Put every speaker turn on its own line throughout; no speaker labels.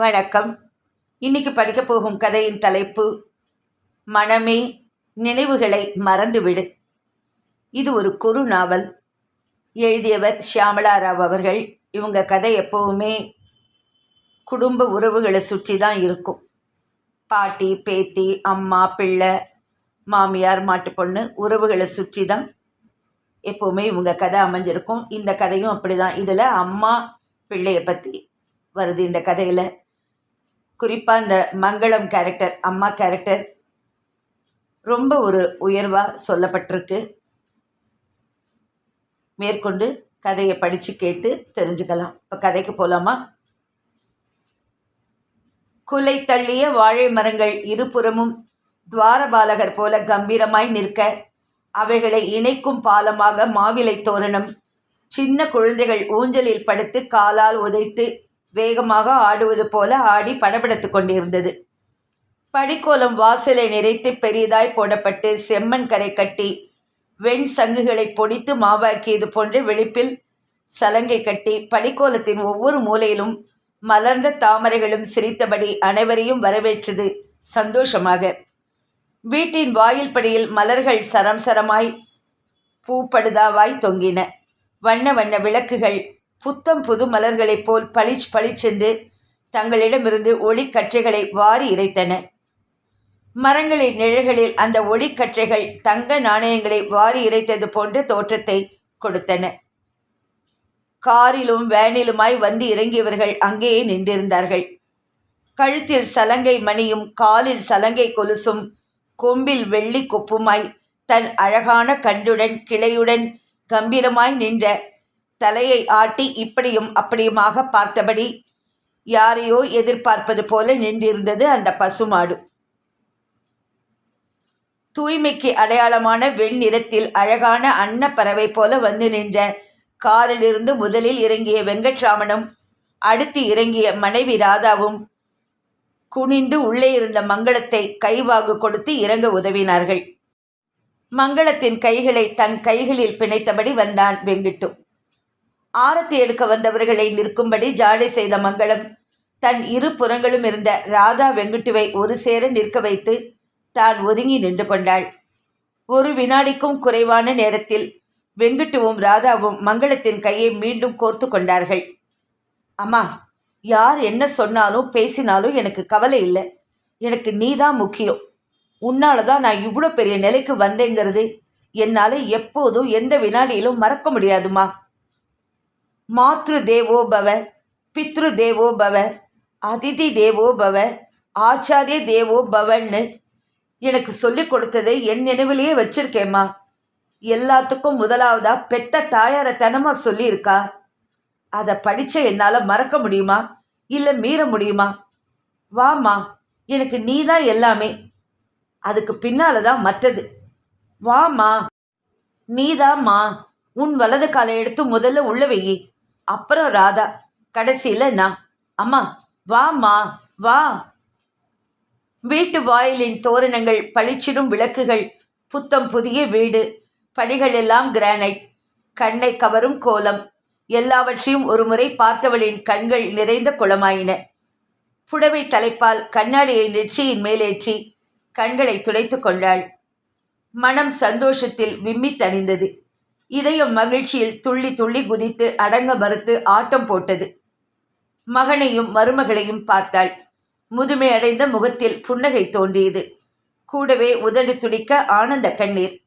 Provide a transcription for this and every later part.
வணக்கம். இன்னைக்கு படிக்க போகும் கதையின் தலைப்பு மனமே நினைவுகளை மறந்துவிடு. இது ஒரு குறு நாவல். எழுதியவர் ஷியாமளா ராவ் அவர்கள். இவங்க கதை எப்போவுமே குடும்ப உறவுகளை சுற்றி தான் இருக்கும். பாட்டி பேத்தி அம்மா பிள்ளை மாமியார் மாட்டு பொண்ணு உறவுகளை சுற்றி தான் எப்போவுமே இவங்க கதை அமைஞ்சிருக்கும். இந்த கதையும் அப்படி தான் இதில் அம்மா பிள்ளையை பற்றி வருது இந்த கதையில். குறிப்பாக இந்த மங்களம் கேரக்டர் அம்மா கேரக்டர் ரொம்ப ஒரு உயர்வாக சொல்லப்பட்டிருக்கு. மேற்கொண்டு கதையை படித்து கேட்டு தெரிஞ்சுக்கலாம். இப்போ கதைக்கு போகலாமா குலை தள்ளிய வாழை மரங்கள் இருபுறமும் துவாரபாலகர் போல கம்பீரமாய் நிற்க அவைகளை இணைக்கும் பாலமாக மாவிலை தோரணம் சின்ன குழந்தைகள் ஊஞ்சலில் படுத்து காலால் உதைத்து வேகமாக ஆடுவது போல ஆடி படபடத்து கொண்டிருந்தது. படிக்கோலம் வாசலை நிறைத்து பெரியதாய் போடப்பட்டு செம்மண் கரை கட்டி வெண் சங்குகளை பொடித்து மாவாக்கியது போன்ற வெளிப்பில் சலங்கை கட்டி படிக்கோலத்தின் ஒவ்வொரு மூலையிலும் மலர்ந்த தாமரைகளும் சிரித்தபடி அனைவரையும் வரவேற்றது சந்தோஷமாக. வீட்டின் வாயில் படியில் மலர்கள் சரம் சரமாய் பூப்படுதாவாய் தொங்கின. வண்ண வண்ண விளக்குகள் புத்தம் புது மலர்களைப் போல் பளிச் பளிச்சென்று தங்களிடமிருந்து ஒளிக்கற்றைகளை வாரி இறைத்தன. மரங்களின் நிழல்களில் அந்த ஒளிக்கற்றைகள் தங்க நாணயங்களை வாரி இறைத்தது போன்ற தோற்றத்தை கொடுத்தன. காரிலும் வேனிலுமாய் வந்து இறங்கியவர்கள் அங்கேயே நின்றிருந்தார்கள். கழுத்தில் சலங்கை மணியும் காலில் சலங்கை கொலுசும் கொம்பில் வெள்ளி கொப்புமாய் தன் அழகான கண்டுடன் கிளையுடன் கம்பீரமாய் நின்ற தலையை ஆட்டி இப்படியும் அப்படியுமாக பார்த்தபடி யாரையோ எதிர்பார்ப்பது போல நின்றிருந்தது அந்த பசுமாடு. தூய்மைக்கு அடையாளமான வெண்ணிறத்தில் அழகான அன்னப்பறவை போல வந்து நின்ற காரிலிருந்து முதலில் இறங்கிய வெங்கட்ராமனும் அடுத்து இறங்கிய மனைவி ராதாவும் குனிந்து உள்ளே இருந்த மங்களத்தை கைவாகு கொடுத்து இறங்க உதவினார்கள். மங்களத்தின் கைகளை தன் கைகளில் பிணைத்தபடி வந்தான் வெங்கிட்டு. ஆரத்தி எடுக்க வந்தவர்களை நிற்கும்படி ஜாடை செய்த மங்களம். தன் இரு புறங்களும் இருந்த ராதா வெங்குட்டுவை ஒரு சேர நிற்க வைத்து தான் ஒதுங்கி நின்று கொண்டாள். ஒரு வினாடிக்கும் குறைவான நேரத்தில் வெங்குட்டுவும் ராதாவும் மங்களத்தின் கையை மீண்டும் கோர்த்து கொண்டார்கள். அம்மா யார் என்ன சொன்னாலும் பேசினாலும் எனக்கு கவலை இல்லை. எனக்கு நீ தான் முக்கியம். உன்னால தான் நான் இவ்வளோ பெரிய நிலைக்கு வந்தேங்கிறது என்னால் எப்போதும் எந்த வினாடியிலும் மறக்க முடியாதுமா மாத்ரு தேவோ பவ பித்ரு தேவோ பவ அதிதி தேவோ பவ ஆச்சாரிய தேவோ பவன்னு எனக்கு சொல்லி கொடுத்ததை என் நினைவிலேயே வச்சிருக்கேம்மா. எல்லாத்துக்கும் முதலாவதா பெத்த தாயார தனமா சொல்லியிருக்கா? அதை படிச்ச என்னால் மறக்க முடியுமா? இல்லை மீற முடியுமா? வாம்மா எனக்கு நீ தான் எல்லாமே. அதுக்கு பின்னால தான் மற்றது வாம்மா நீதாம்மா. உன் வலது காலை எடுத்து முதல்ல உள்ள வெயி. அப்புறம் ராதா கடைசியில் நான் அம்மா வாம்மா வா. வீட்டு வாயிலின் தோரணங்கள் பளிச்சிடும் விளக்குகள் புத்தம் புதிய வீடு படிகள் எல்லாம் கிரானைட் கண்ணை கவரும் கோலம் எல்லாவற்றையும் ஒருமுறை பார்த்தவளின் கண்கள் நிறைந்த குளமாயின. புடவை தலைப்பால் கண்ணாடியை நெற்றியின் மேலேற்றி கண்களை துடைத்து கொண்டாள். மனம் சந்தோஷத்தில் விம்மி தணிந்தது. இதயம் மகிழ்ச்சியில் துள்ளி துள்ளி குதித்து அடங்க மறுத்து ஆட்டம் போட்டது. மகனையும் மருமகளையும் பார்த்தாள். முதுமை அடைந்த முகத்தில் புன்னகை தோன்றியது. கூடவே உதடு துடிக்க ஆனந்த கண்ணீர்.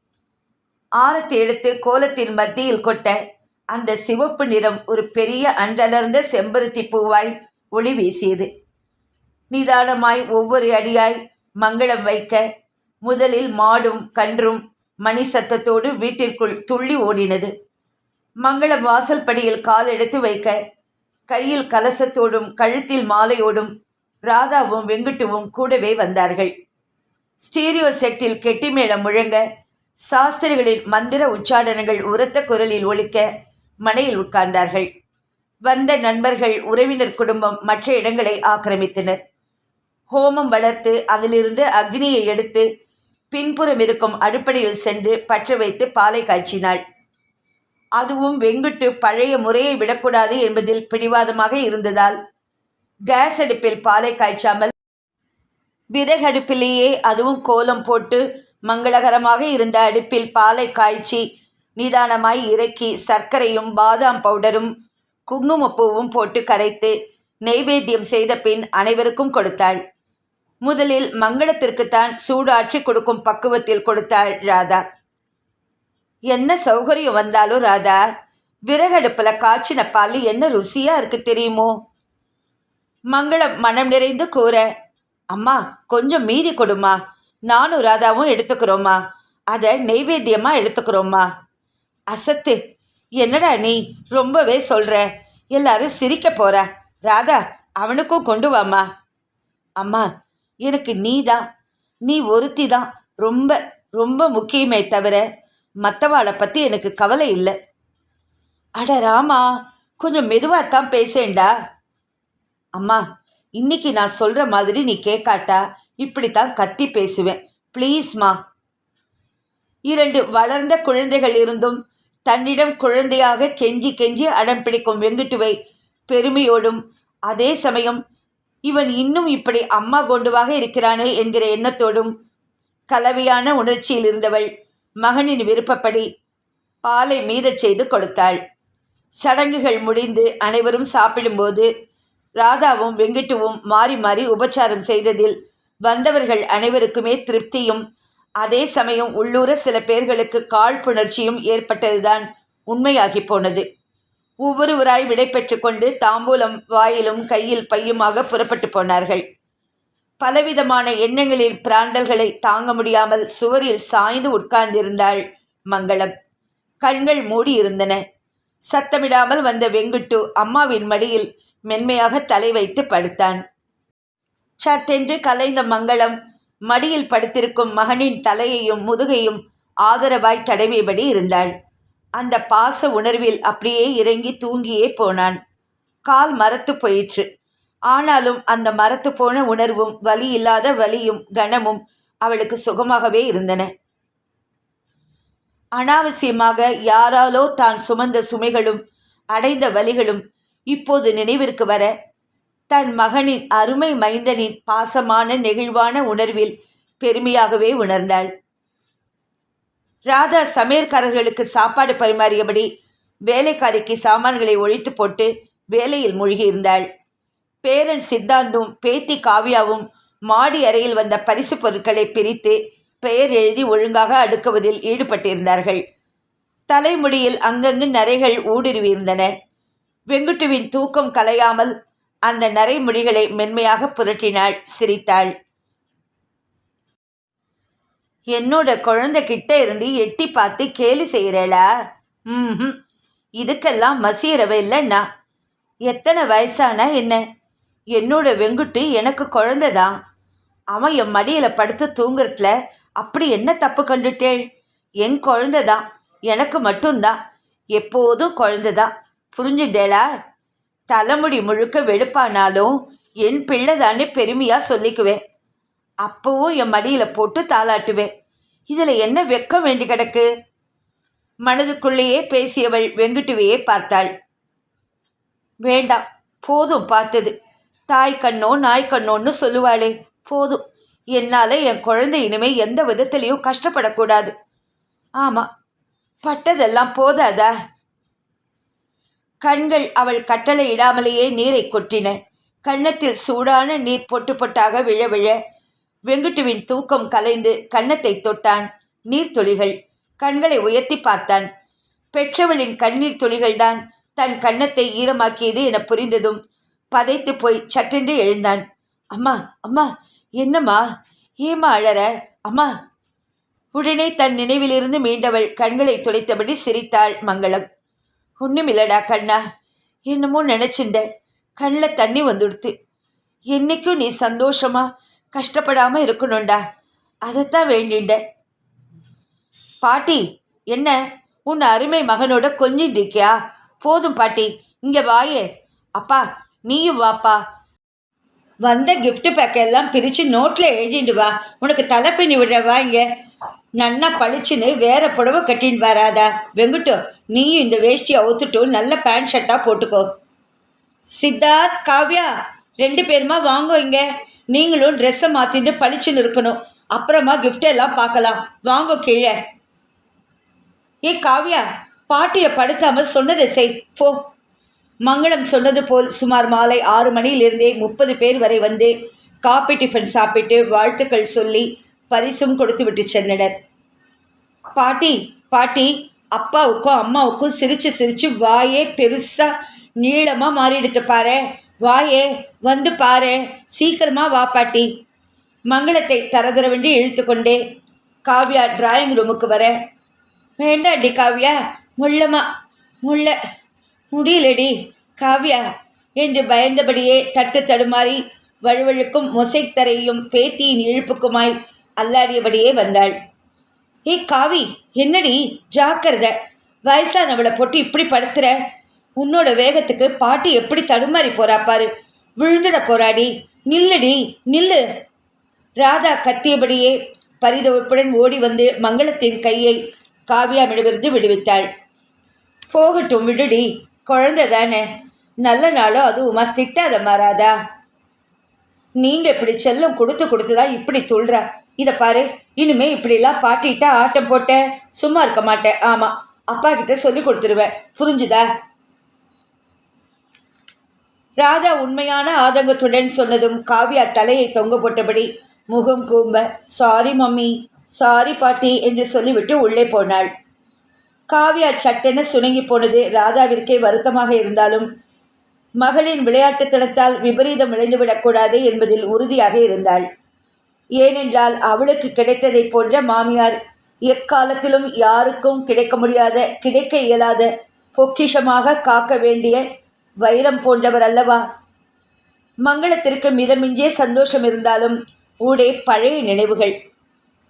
ஆரத்தி எடுத்து கோலத்தின் மத்தியில் கொட்ட அந்த சிவப்பு நிறம் ஒரு பெரிய அன்றலர்ந்த செம்பருத்தி பூவாய் ஒளி வீசியது. நிதானமாய் ஒவ்வொரு அடியாய் மங்களம் வைக்க முதலில் மாடும் கன்றும் மணி சத்தத்தோடு வீட்டிற்குள் துள்ளி ஓடினது. மங்களம் வாசல் படியில் கால் எடுத்து வைக்க கையில் கலசத்தோடும் கழுத்தில் மாலையோடும் ராதாவும் வெங்குட்டுவும் கூடவே வந்தார்கள். ஸ்டீரியோ செட்டில் கெட்டி மேளம் முழங்க சாஸ்திரிகளின் மந்திர உச்சாடனங்கள் உரத்த குரலில் ஒழிக்க மனையில் உட்கார்ந்தார்கள். வந்த நண்பர்கள் உறவினர் குடும்பம் மற்ற இடங்களை ஆக்கிரமித்தனர். ஹோமம் வளர்த்து அதிலிருந்து அக்னியை எடுத்து பின்புறம் இருக்கும் அடுப்படியில் சென்று பற்ற வைத்து பாலை காய்ச்சினாள். அதுவும் வெங்குட்டு பழைய முறையை விடக்கூடாது என்பதில் பிடிவாதமாக இருந்ததால் கேஸ் அடுப்பில் பாலை காய்ச்சாமல் விறகடுப்பிலேயே அதுவும் கோலம் போட்டு மங்களகரமாக இருந்த அடுப்பில் பாலை காய்ச்சி நிதானமாய் இறக்கி சர்க்கரையும் பாதாம் பவுடரும் குங்குமப்பூவும் போட்டு கரைத்து நெய்வேத்தியம் செய்த பின் அனைவருக்கும் கொடுத்தாள். முதலில் மங்களத்திற்குத்தான் சூடாற்றி கொடுக்கும் பக்குவத்தில் கொடுத்தாள் ராதா. என்ன சௌகரியம் வந்தாலும் ராதா? விறகடுப்பில் காய்ச்சின பால் என்ன ருசியாக இருக்கு தெரியுமோ? மங்களம் மனம் நிறைந்து கூற அம்மா கொஞ்சம் மீதி கொடுமா. நானும் ராதாவும் எடுத்துக்கிறோம்மா. அதை நெய்வேத்தியமாக எடுத்துக்கிறோம்மா. அசத்து என்னடா நீ? ரொம்பவே சொல்கிற எல்லாரும் சிரிக்க போற. ராதா அவனுக்கும் கொண்டு வாம்மா. அம்மா எனக்கு நீ தான் நீ ஒருத்தி தான் ரொம்ப ரொம்ப முக்கியமே தவிர மற்றவாளை பற்றி எனக்கு கவலை இல்லை. அட ராமா கொஞ்சம் மெதுவாக தான் பேசேண்டா அம்மா இன்னைக்கு நான் சொல்கிற மாதிரி நீ கேட்காட்டா இப்படித்தான் கத்தி பேசுவேன். ப்ளீஸ்மா இரண்டு வளர்ந்த குழந்தைகள் இருந்தும் தன்னிடம் குழந்தையாக கெஞ்சி கெஞ்சி அடம் பிடிக்கும் வெங்குட்டுவை பெருமையோடும் அதே சமயம் இவன் இன்னும் இப்படி அம்மா கொண்டுவாக இருக்கிறானே என்கிற எண்ணத்தோடும் கலவையான உணர்ச்சியில் இருந்தவள் மகனின் விருப்பப்படி பாலை மீதச் செய்து கொடுத்தாள். சடங்குகள் முடிந்து அனைவரும் சாப்பிடும்போது ராதாவும் வெங்கட்டுவும் மாறி மாறி உபச்சாரம் செய்ததில் வந்தவர்கள் அனைவருக்குமே திருப்தியும் அதே சமயம் உள்ளூர சில பேர்களுக்கு காழ்ப்புணர்ச்சியும் ஏற்பட்டதுதான் உண்மையாகி போனது. ஒவ்வொருவராய் விடை கொண்டு தாம்பூலம் வாயிலும் கையில் பையுமாக புறப்பட்டு போனார்கள். பலவிதமான எண்ணங்களில் பிராண்டல்களை தாங்க முடியாமல் சுவரில் சாய்ந்து உட்கார்ந்திருந்தாள் மங்களம். கண்கள் மூடி இருந்தன சத்தமிடாமல் வந்த வெங்குட்டு அம்மாவின் மடியில் மென்மையாக தலை வைத்து படுத்தான். சட்டென்று கலைந்த மங்களம் மடியில் படுத்திருக்கும் மகனின் தலையையும் முதுகையும் ஆதரவாய் தடவியபடி இருந்தாள். அந்த பாச உணர்வில் அப்படியே இறங்கி தூங்கியே போனான். கால் மரத்து போயிற்று. ஆனாலும் அந்த மரத்து போன உணர்வும் வலி இல்லாத வலியும் கனமும் அவளுக்கு சுகமாகவே இருந்தன. அனாவசியமாக யாராலோ தான் சுமந்த சுமைகளும் அடைந்த வலிகளும் இப்போது நினைவிற்கு வர தன் மகனின் அருமை மைந்தனின் பாசமான நெகிழ்வான உணர்வில் பெருமையாகவே உணர்ந்தாள். ராதா சமையற்காரர்களுக்கு சாப்பாடு பரிமாறியபடி வேலைக்காரிக்கு சாமான்களை ஒழித்து போட்டு வேலையில் மூழ்கியிருந்தாள். பேரன் சித்தாந்தும் பேத்தி காவியாவும் மாடி அறையில் வந்த பரிசு பொருட்களை பிரித்து பெயர் எழுதி ஒழுங்காக அடுக்குவதில் ஈடுபட்டிருந்தார்கள். தலைமுடியில் அங்கங்கு நரைகள் ஊடுருவியிருந்தன. வெங்குட்டுவின் தூக்கம் கலையாமல் அந்த நரைமுடிகளை மென்மையாக புரட்டினாள் சிரித்தாள். என்னோட குழந்தை கிட்ட இருந்து எட்டி பார்த்து கேலி செய்கிறேளா ம் இதுக்கெல்லாம் மசீரவை இல்லைண்ணா. எத்தனை வயசானா என்ன? என்னோட வெங்குட்டு எனக்கு குழந்தை தான் அவன் என் மடியில் படுத்து தூங்குறதுல அப்படி என்ன தப்பு கண்டுட்டேள்? என் குழந்தை தான் எனக்கு மட்டும்தான் எப்போதும் குழந்தை தான் புரிஞ்சுட்டேளா? தலைமுடி முழுக்க வெளுப்பானாலும் என் பிள்ளை தானே பெருமையாக சொல்லிக்குவேன். அப்பவும் என் மடியில் போட்டு தாளாட்டுவேன். இதில் என்ன வெக்கம் வேண்டி கிடக்கு? மனதுக்குள்ளேயே பேசியவள் வெங்குட்டுவையே பார்த்தாள். வேண்டாம் போதும் பார்த்தது. தாய் கண்ணோ நாய் கண்ணோன்னு சொல்லுவாளே போதும். என்னால் என் குழந்தை இனிமே எந்த விதத்திலையும் கஷ்டப்படக்கூடாது. ஆமாம் பட்டதெல்லாம் போதாதா? கண்கள் அவள் கட்டளை இடாமலேயே நீரை கொட்டின. கன்னத்தில் சூடான நீர் பொட்டு பொட்டாக விழ விழ வெங்குட்டுவின் தூக்கம் கலைந்து கன்னத்தை தொட்டான். நீர்த்துளிகள் கண்களை உயர்த்தி பார்த்தான். பெற்றவளின் கண்ணீர் துளிகள்தான் தன் கன்னத்தை ஈரமாக்கியது என புரிந்ததும் பதைத்து போய் சட்டென்று எழுந்தான். அம்மா அம்மா என்னம்மா? ஏமா அழற? அம்மா. உடனே தன் நினைவிலிருந்து மீண்டவள் கண்களை துளைத்தபடி சிரித்தாள் மங்களம். ஒன்றுமில்லடா கண்ணா என்னமோ நினச்சிருந்த. கண்ணில் தண்ணி வந்துடுத்து. என்னைக்கும் நீ சந்தோஷமா கஷ்டப்படாமல் இருக்கணும்டா. அதைத்தான் வேண்டிண்ட பாட்டி என்ன? உன் அருமை மகனோட கொஞ்சம் இருக்கியா? போதும் பாட்டி இங்கே வாயே. அப்பா நீயும் வாப்பா. வந்த கிஃப்ட் பேக் எல்லாம் பிரித்து நோட்டில் எழுதிட்டு வா. உனக்கு தலை பின்னி விடுறவா இங்கே? நன்னா பளிச்சுன்னு வேற புடவை கட்டின்னு வராதா வெங்குட்டோ நீயும் இந்த வேஷ்டியை அவுத்துட்டும் நல்ல பேண்ட் ஷர்ட்டாக போட்டுக்கோ. சித்தார்த் காவ்யா ரெண்டு பேருமா வாங்கோ இங்கே. நீங்களும் ட்ரெஸ்ஸை மாற்றிட்டு பளிச்சுன்னு இருக்கணும் அப்புறமா gift எல்லாம் பார்க்கலாம். வாங்க கீழே. ஏ காவ்யா பாட்டியை படுத்தாமல் சொன்னதை செய். போ. மங்களம் சொன்னது போல் சுமார் மாலை ஆறு மணியிலிருந்தே முப்பது பேர் வரை வந்து காப்பி டிஃபன் சாப்பிட்டு வாழ்த்துக்கள் சொல்லி பரிசும் கொடுத்து விட்டு சென்றனர். பாட்டி பாட்டி அப்பாவுக்கும் அம்மாவுக்கும் சிரித்து சிரித்து வாயே பெருசாக நீளமாக மாறி மாறிடுத்து பாரு வாயே வந்து பாரு சீக்கிரமா வா பாட்டி. மங்களத்தை தரதரவென்று இழுத்து கொண்டே காவ்யா டிராயிங் ரூமுக்கு வர. வேண்டாண்டி காவ்யா முள்ளமா முள்ள முடியலடி காவ்யா என்று பயந்தபடியே தட்டு தடுமாறி வழுவழுக்கும் மொசைக் தரையும் பேத்தியின் இழுப்புக்குமாய் அல்லாடியபடியே வந்தாள். ஏய் காவி என்னடி ஜாக்கிரத? வயசானவளை போட்டு இப்படி படுத்துற? உன்னோட வேகத்துக்கு பாட்டி எப்படி தடுமாறி போறா பாரு. விழுந்துட போராடி நில்லுடி நில்லு. ராதா கத்தியபடியே பரிதவிப்புடன் ஓடி வந்து மங்களத்தின் கையை காவியாமிடமிருந்து விடுவித்தாள். போகட்டும் விடுடி. குழந்தை தானே. நல்ல நாளோ அதுவுமா? திட்டாத மாறாதா நீங்க இப்படி செல்லம் கொடுத்து கொடுத்து தான் இப்படி துள்றா இதை பாரு இனிமே இப்படிலாம் பாட்டிட்டா ஆட்டம் போட்டேன் சும்மா இருக்க மாட்டேன். ஆமா அப்பா கிட்ட சொல்லி கொடுத்துருவேன். புரிஞ்சுதா? ராதா உண்மையான ஆதங்கத்துடன் சொன்னதும் காவியா தலையை தொங்க போட்டபடி முகம் கூம்ப சாரி மம்மி. சாரி பாட்டி என்று சொல்லிவிட்டு உள்ளே போனாள். காவியா சட்டென சுணங்கி போனது ராதாவிற்கே வருத்தமாக இருந்தாலும் மகளின் விளையாட்டுத்தனத்தால் விபரீதம் விளைந்துவிடக்கூடாது என்பதில் உறுதியாக இருந்தாள். ஏனென்றால் அவளுக்கு கிடைத்ததைப் போன்ற மாமியார் எக்காலத்திலும் யாருக்கும் கிடைக்க முடியாத கிடைக்க இயலாத பொக்கிஷமாக காக்க வேண்டிய வைரம் போன்றவர் அல்லவா? மங்களத்திற்கு மிதமிஞ்சே சந்தோஷம் இருந்தாலும் ஊடே பழைய நினைவுகள்.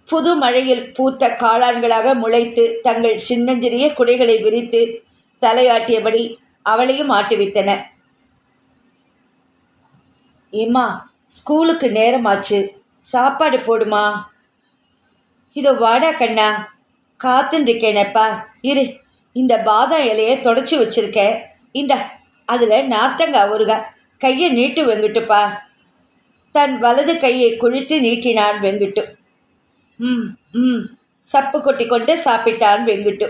புது மழையில் பூத்த காளான்களாக முளைத்து தங்கள் சின்னஞ்சிறிய குடைகளை விரித்து தலையாட்டியபடி அவளையும் ஆட்டுவித்தன. ஏம்மா ஸ்கூலுக்கு நேரமாச்சு. சாப்பாடு போடுமா? இதோ வாடா கண்ணா. காத்துன்னு இருக்கேனப்பா இரு இந்த பாதாம் இலையை தொடச்சி வச்சிருக்கேன். இந்த. அதில் நார்த்தங்காய் ஊறுகா கையை நீட்டு வெங்கிட்டுப்பா. தன் வலது கையை குழித்து நீட்டினான் வெங்கிட்டு. ம் ம் சப்பு கொட்டி கொண்டு சாப்பிட்டான் வெங்கிட்டு.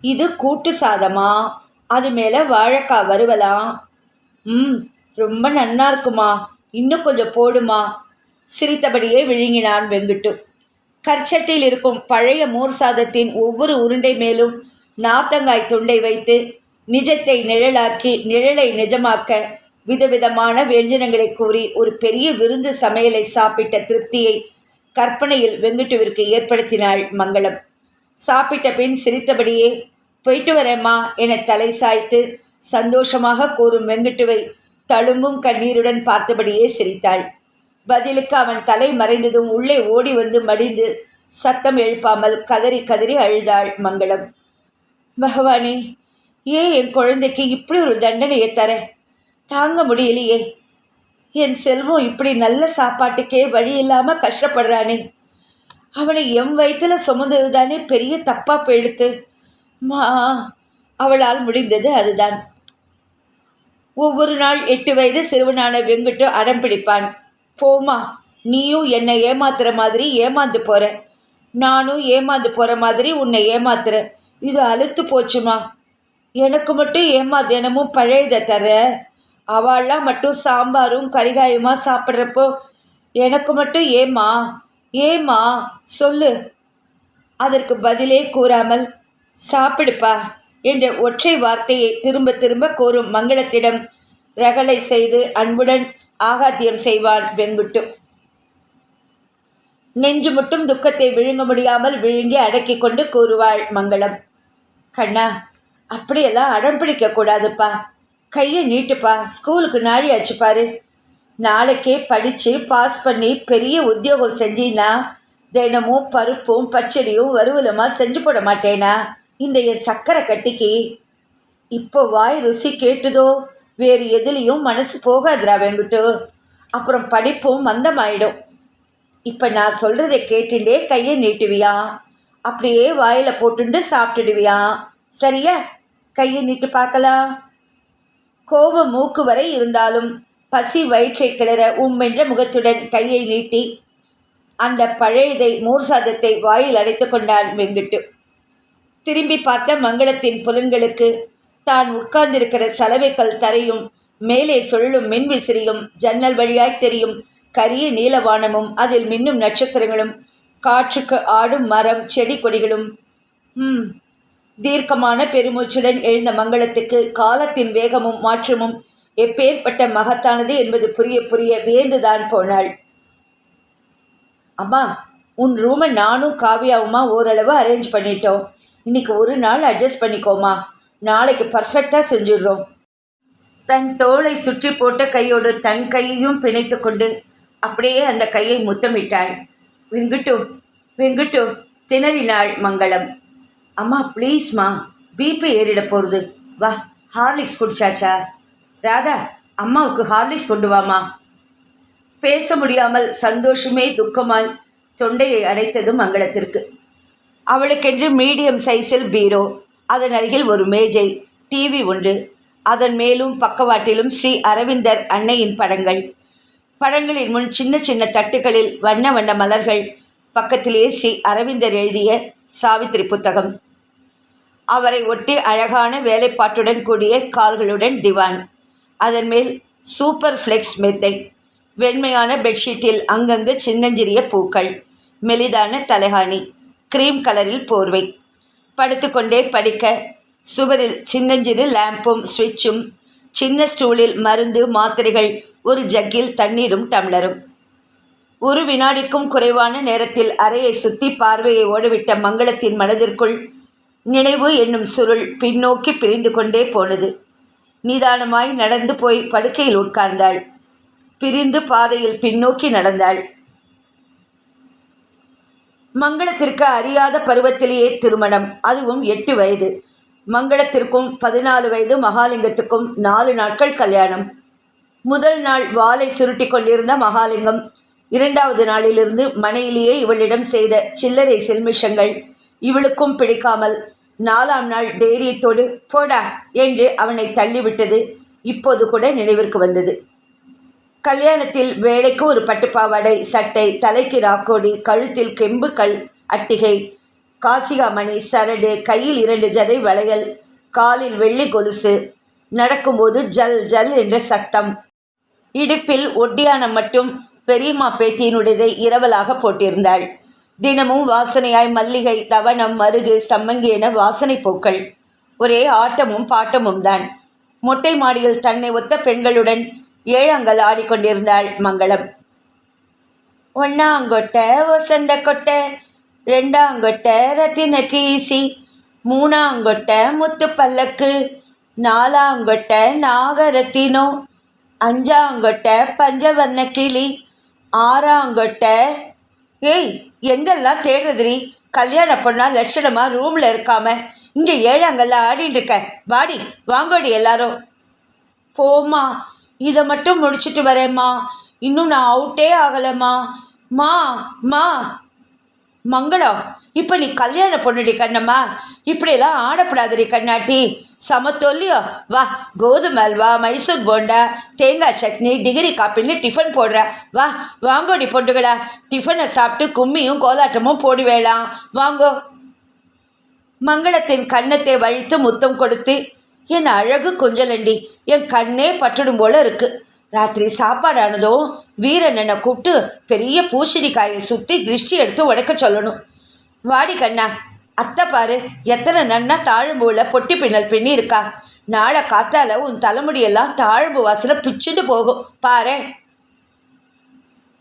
இது கூட்டு சாதமா? அது மேலே வாழைக்காய் வருவலாம் ம் ரொம்ப நன்னா இருக்குமா? இன்னும் கொஞ்சம் போடுமா? சிரித்தபடியே விழுங்கினான் வெங்கிட்டு. கற்சட்டியில் இருக்கும் பழைய மோர் சாதத்தின் ஒவ்வொரு உருண்டை மேலும் நாத்தங்காய் துண்டை வைத்து நிஜத்தை நிழலாக்கி நிழலை நிஜமாக்க விதவிதமான வியஞ்சனங்களை கூறி ஒரு பெரிய விருந்து சமையலை சாப்பிட்ட திருப்தியை கற்பனையில் வெங்கட்டுவிற்கு ஏற்படுத்தினாள் மங்களம். சாப்பிட்ட பின் சிரித்தபடியே போயிட்டு வரேம்மா என தலை சாய்த்து சந்தோஷமாக கூறும் வெங்கட்டுவை தழும்பும் கண்ணீருடன் பார்த்தபடியே சிரித்தாள். பதிலுக்கு அவன் தலை மறைந்ததும் உள்ளே ஓடி வந்து மடிந்து சத்தம் எழுப்பாமல் கதறி கதறி அழுதாள் மங்களம். பகவானே ஏன் என் குழந்தைக்கு இப்படி ஒரு தண்டனையை தர? தாங்க முடியலையே. என் செல்வம் இப்படி நல்ல சாப்பாட்டுக்கே வழி இல்லாமல் கஷ்டப்படுறானே. அவனை எம் வயிற்றில் சுமந்தது தானே பெரிய தப்பா போயிடுத்து. மா அவளால் முடிந்தது அதுதான். ஒவ்வொரு நாள் எட்டு வயது சிறுவனான வெங்குட்டு அடம் பிடிப்பான். போமா நீயும் என்னை ஏமாத்துற மாதிரி ஏமாந்து போற. நானும் ஏமாந்து போற மாதிரி உன்னை ஏமாத்துற இது அழுத்து போச்சுமா? எனக்கு மட்டும் ஏமா தினமும் பழையதை தர? அவள்லாம் மட்டும் சாம்பாரும் கரிகாயுமா சாப்பிட்றப்போ எனக்கு மட்டும் ஏமா ஏமா சொல்லு. அதற்கு பதிலே கூறாமல் சாப்பிடுப்பா என்ற ஒற்றை வார்த்தையை திரும்ப திரும்ப கூறும் மங்களத்திடம் ரகளை செய்து அன்புடன் ஆகாத்தியம் செய்வான் வெங்குட்டு நெஞ்சு மட்டும் துக்கத்தை விழுங்க முடியாமல் விழுங்கி அடக்கி கொண்டு கூறுவாள் மங்களம். கண்ணா அப்படியெல்லாம் அடம் பிடிக்கக்கூடாதுப்பா கையை நீட்டுப்பா. ஸ்கூலுக்கு நாடி ஆச்சு பாரு. நாளைக்கே படித்து பாஸ் பண்ணி பெரிய உத்தியோகம் செஞ்சீன்னா தினமும் பருப்பும் பச்சடியும் வறுவலுமா செஞ்சு போட மாட்டேனா? இந்த என் சக்கரை கட்டிக்கு. இப்போ வாய் ருசி கேட்டுதோ? வேறு எதுலேயும் மனசு போகாதுடா வெங்குட்டு. அப்புறம் படிப்பும் மந்தமாயிடும். இப்போ நான் சொல்கிறத கேட்டுட்டே கையை நீட்டுவியான் அப்படியே வாயில் போட்டுண்டு சாப்பிட்டுடுவியான் சரியா? கையை நீட்டு பார்க்கலாம். கோபம் மூக்கு வரை இருந்தாலும் பசி வயிற்றை கிளற உம்மென்ற முகத்துடன் கையை நீட்டி அந்த பழையதை மோர் சாதத்தை வாயில் அடைத்து கொண்டான் வெங்கிட்டு. திரும்பி பார்த்த மங்களத்தின் புலன்களுக்கு தான் உட்கார்ந்திருக்கிற சலவைக்கல் தரையும் மேலே சுழலும் மின்விசிறியும் ஜன்னல் வழியாய் தெரியும் கரிய நீலவானமும் அதில் மின்னும் நட்சத்திரங்களும் காற்றுக்கு ஆடும் மரம் செடி கொடிகளும். ம் தீர்க்கமான பெருமூச்சுடன் எழுந்த மங்களத்துக்கு காலத்தின் வேகமும் மாற்றமும் எப்பேற்பட்ட மகத்தானது என்பது புரிய புரிய வியந்துதான் போனாள். அம்மா உன் ரூமை நானும் காவியாவுமா ஓரளவு அரேஞ்ச் பண்ணிட்டோம். இன்னைக்கு ஒரு நாள் அட்ஜஸ்ட் பண்ணிக்கோமா. நாளைக்கு பர்ஃபெக்டாக செஞ்சிடுறோம். தன் தோளை சுற்றி போட்ட கையோடு தன் கையையும் பிணைத்து கொண்டு அப்படியே அந்த கையை முத்தமிட்டாள். வெங்குட்டு வெங்குட்டு திணறினாள் மங்களம். அம்மா ப்ளீஸ்மா பிபி ஏறிட போகிறது வா ஹார்லிக்ஸ் குடிச்சாச்சா? ராதா அம்மாவுக்கு ஹார்லிக்ஸ் கொண்டு வாமா. பேச முடியாமல் சந்தோஷமே துக்கமாய் தொண்டையை அடைத்தது மங்களத்திற்கு. அவளுக்கென்று மீடியம் சைஸில் பீரோ அதன் அருகில் ஒரு மேஜை டிவி ஒன்று அதன் மேலும் பக்கவாட்டிலும் ஸ்ரீ அரவிந்தர் அன்னையின் படங்கள். படங்களின் முன் சின்ன சின்ன தட்டுகளில் வண்ண வண்ண மலர்கள் பக்கத்திலேயே ஸ்ரீ அரவிந்தர் எழுதிய சாவித்திரி புத்தகம். அவரை ஒட்டி அழகான வேலைப்பாட்டுடன் கூடிய கால்களுடன் திவான். அதன் மேல் சூப்பர் ஃப்ளெக்ஸ் மெத்தை வெண்மையான பெட்ஷீட்டில் அங்கங்கு சின்னஞ்சிறிய பூக்கள் மெலிதான தலைகாணி கிரீம் கலரில் போர்வை. படுத்துக்கொண்டே படிக்க சுவரில் சின்னஞ்சிறு லேம்பும் சுவிட்சும் சின்ன ஸ்டூலில் மருந்து மாத்திரைகள் ஒரு ஜக்கில் தண்ணீரும் டம்ளரும். ஒரு வினாடிக்கும் குறைவான நேரத்தில் அறையை சுற்றி பார்வையை ஓடவிட்ட மங்களத்தின் மனதிற்குள் நினைவு என்னும் சுருள் பின்னோக்கி பிரிந்து கொண்டே போனது. நிதானமாய் நடந்து போய் படுக்கையில் உட்கார்ந்தாள். பிரிந்து பாதையில் பின்னோக்கி நடந்தாள். மங்களத்திற்கு அறியாத பருவத்திலேயே திருமணம். அதுவும் எட்டு வயது. மங்களத்திற்கும் பதினாலு வயது மகாலிங்கத்துக்கும் நாலு நாட்கள் கல்யாணம். முதல் நாள் வாளை சுருட்டி கொண்டிருந்த மகாலிங்கம் இரண்டாவது நாளிலிருந்து மனையிலேயே இவளிடம் செய்த சில்லறை செல்மிஷங்கள் இவளுக்கும் பிடிக்காமல் நாலாம் நாள் தைரியத்தோடு போடா என்று அவனை தள்ளிவிட்டது. இப்போது கூட நினைவிற்கு வந்தது. கல்யாணத்தில் வேலைக்கு ஒரு பட்டுப்பாவாடை சட்டை தலைக்கு ராக்கோடி கழுத்தில் கெம்பு கல் அட்டிகை காசிகாமணி சரடு கையில் இரண்டு ஜதை வளையல் காலில் வெள்ளி கொலுசு நடக்கும்போது ஜல் ஜல் என்ற சத்தம். இடுப்பில் ஒட்டியானம் மட்டும் பெரியம்மா பேத்தியினுடையதை இரவலாக போட்டிருந்தாள். தினமும் வாசனையாய் மல்லிகை தவணம் மருகு சம்மங்கி என வாசனை பூக்கள். ஒரே ஆட்டமும் பாட்டமும் தான். மொட்டை மாடியில் தன்னை ஒத்த பெண்களுடன் ஏழாங்கல் ஆடிக்கொண்டிருந்தாள் மங்களம். ஒன்னாங்கொட்டை வசந்த கொட்டை ரெண்டாங்கொட்டை ரத்தின கீசி மூணாங்கொட்டை முத்து பல்லக்கு நாலாங்கொட்டை நாகரத்தினோ அஞ்சாங்கொட்டை பஞ்சவர்ண கிளி ஆறாங்கொட்டை ஏய் எங்கெல்லாம் தேடுறதுரி கல்யாண பொண்ணா லட்சணமா ரூமில் இருக்காம? இங்கே ஏழாங்கல்ல ஆடிட்டு இருக்க. வாடி வாங்கோடி எல்லாரும். போம்மா இதை மட்டும் முடிச்சிட்டு வரேம்மா. இன்னும் நான் அவுட்டே ஆகலைம்மா. மா மா. மங்களம். இப்போ நீ கல்யாண பொண்ணுடி கண்ணம்மா. இப்படியெல்லாம் ஆடப்படாதடி கண்ணாட்டி. சமத்தொல்லியோ. வா கோதுமை அல்வா மைசூர் போண்டா தேங்காய் சட்னி டிகிரி காப்பின்னு டிஃபன் போடுற. வா வாங்கோடி பொண்டுகளா. டிஃபனை சாப்பிட்டு கும்மியும் கோலாட்டமும் போடுவேலாம் வாங்கோ. மங்களத்தின் கன்னத்தை வழித்து முத்தம் கொடுத்து என் அழகு கொஞ்சலண்டி. என் கண்ணே பட்டுடும் போல இருக்குது ராத்திரி சாப்பாடானதும் வீரண்ணனை கூப்பிட்டு பெரிய பூசணிக்காயை சுற்றி திருஷ்டி எடுத்து உடைக்க சொல்லணும். வாடி கண்ணா அத்தை பாரு எத்தனை நன்னா தாழம்பூவில் பொட்டி பின்னல் பின்னி இருக்கா நாளை காத்தால உன் தலைமுடியெல்லாம் தாழம்பு வாசல பிச்சுட்டு போகும். பாரு.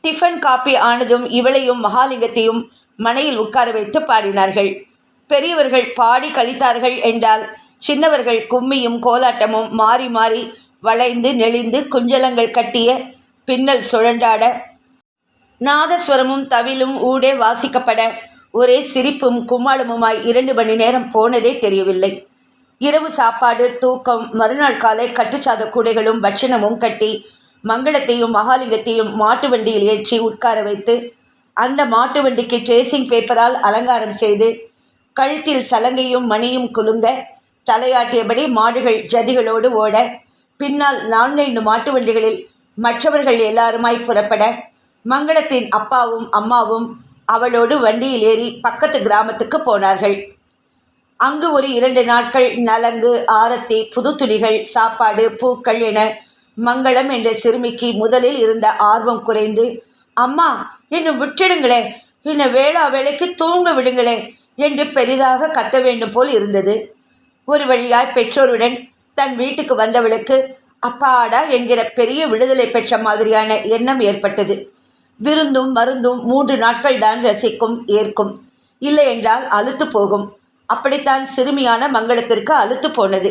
டிஃபன் காப்பி ஆனதும் இவளையும் மகாலிங்கத்தையும் மனையில் உட்கார வைத்து பாடினார்கள். பெரியவர்கள் பாடி கழித்தார்கள் என்றால் சின்னவர்கள் கும்மியும் கோலாட்டமும் மாறி மாறி வளைந்து நெளிந்து குஞ்சலங்கள் கட்டிய பின்னல் சுழண்டாட நாதஸ்வரமும் தவிலும் ஊடே வாசிக்கப்பட. ஒரே சிரிப்பும் கும்மாளமுமாய் இரண்டு மணி நேரம் போனதே தெரியவில்லை. இரவு சாப்பாடு தூக்கம் மறுநாள் காலை கட்டுச்சாத கூடைகளும் பட்சணமும் கட்டி மங்களத்தையும் மகாலிங்கத்தையும் மாட்டு வண்டியில் ஏற்றி உட்கார வைத்து அந்த மாட்டு வண்டிக்கு ட்ரேசிங் பேப்பரால் அலங்காரம் செய்து கழுத்தில் சலங்கையும் மணியும் குலுங்க தலையாட்டியபடி மாடுகள் ஜதிகளோடு ஓட பின்னால் நான்கைந்து மாட்டு வண்டிகளில் மற்றவர்கள் எல்லாருமாய் புறப்பட மங்களத்தின் அப்பாவும் அம்மாவும் அவளோடு வண்டியில் ஏறி பக்கத்து கிராமத்துக்கு போனார்கள். அங்கு ஒரு இரண்டு நாட்கள் நலங்கு ஆரத்தி புது துணிகள் சாப்பாடு பூக்கள் என மங்களம் என்ற சிறுமிக்கு முதலில் இருந்த ஆர்வம் குறைந்து அம்மா என்னை விட்டுடுங்களே என்னை வேளா வேலைக்கு தூங்க விடுங்களே என்று பெரிதாக கத்த வேண்டும் போல் இருந்தது. ஒரு வழியாய் பெற்றோருடன் தன் வீட்டுக்கு வந்தவளுக்கு அப்பாடா என்கிற பெரிய விடுதலை பெற்ற மாதிரியான எண்ணம் ஏற்பட்டது. விருந்தும் மருந்தும் மூன்று நாட்கள் தான் ரசிக்கும் ஏற்கும். இல்லை என்றால் அழுத்து போகும். அப்படித்தான் சிறுமியான மங்களத்திற்கு அழுத்து போனது.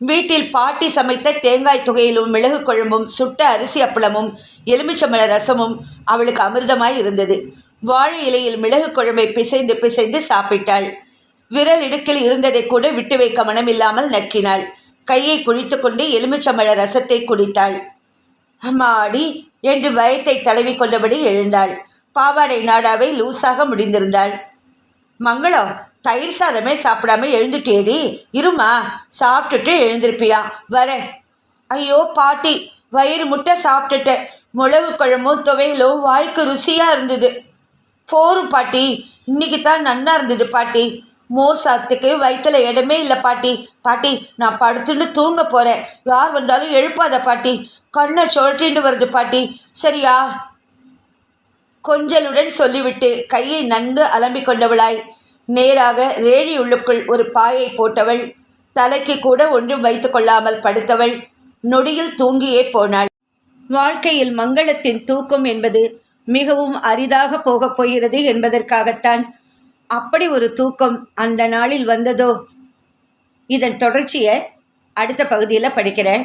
வீட்டில் பாட்டி சமைத்த தேங்காய் துகையிலும் மிளகு குழம்பும் சுட்ட அரிசி அப்பளமும் எலுமிச்சம்பழ ரசமும் அவளுக்கு அமிர்தமாய் இருந்தது. வாழை இலையில் மிளகு குழம்பை பிசைந்து பிசைந்து சாப்பிட்டாள். விரல் இடுக்கில் இருந்ததை கூட விட்டு வைக்க மனமில்லாமல் நக்கினாள். கையை குழித்து கொண்டு எலுமிச்சம்பழ ரசத்தை குடித்தாள். அம்மாடி என்று வயத்தை தழுவி கொண்டபடி எழுந்தாள். பாவாடை நாடாவை லூசாக முடிந்திருந்தாள். மங்களம் தயிர் சாதமே சாப்பிடாம எழுந்துட்டேடி இருமா சாப்பிட்டுட்டு எழுந்திருப்பியா. வரேன் ஐயோ பாட்டி வயிறு முட்டை சாப்பிட்டுட்டேன் முளவு குழம்பும் துவையலும் வாய்க்கு ருசியாக இருந்தது. போரும் பாட்டி. இன்னைக்கு தான் நன்னா இருந்தது பாட்டி. மோர் சாத்துக்கு வயிற்றுல இடமே இல்லை பாட்டி. பாட்டி நான் படுத்துட்டு தூங்க போகிறேன் யார் வந்தாலும் எழுப்பாத பாட்டி. கண்ணை சுழட்டின்னு வருது பாட்டி. சரியா? கொஞ்சலுடன் சொல்லிவிட்டு கையை நன்கு அலம்பிக் கொண்டவளாய். நேராக ரேழி உள்ளுக்குள் ஒரு பாயை போட்டவள். தலைக்கு கூட ஒன்றும் வைத்து கொள்ளாமல் படுத்தவள். நொடியில் தூங்கியே போனாள். வாழ்க்கையில் மங்களத்தின் தூக்கம் என்பது மிகவும் அரிதாக போகப் போகிறது என்பதற்காகத்தான் அப்படி ஒரு தூக்கம் அந்த நாளில் வந்ததோ? இதன் தொடர்ச்சியை அடுத்த பகுதியில் படிக்கிறேன்.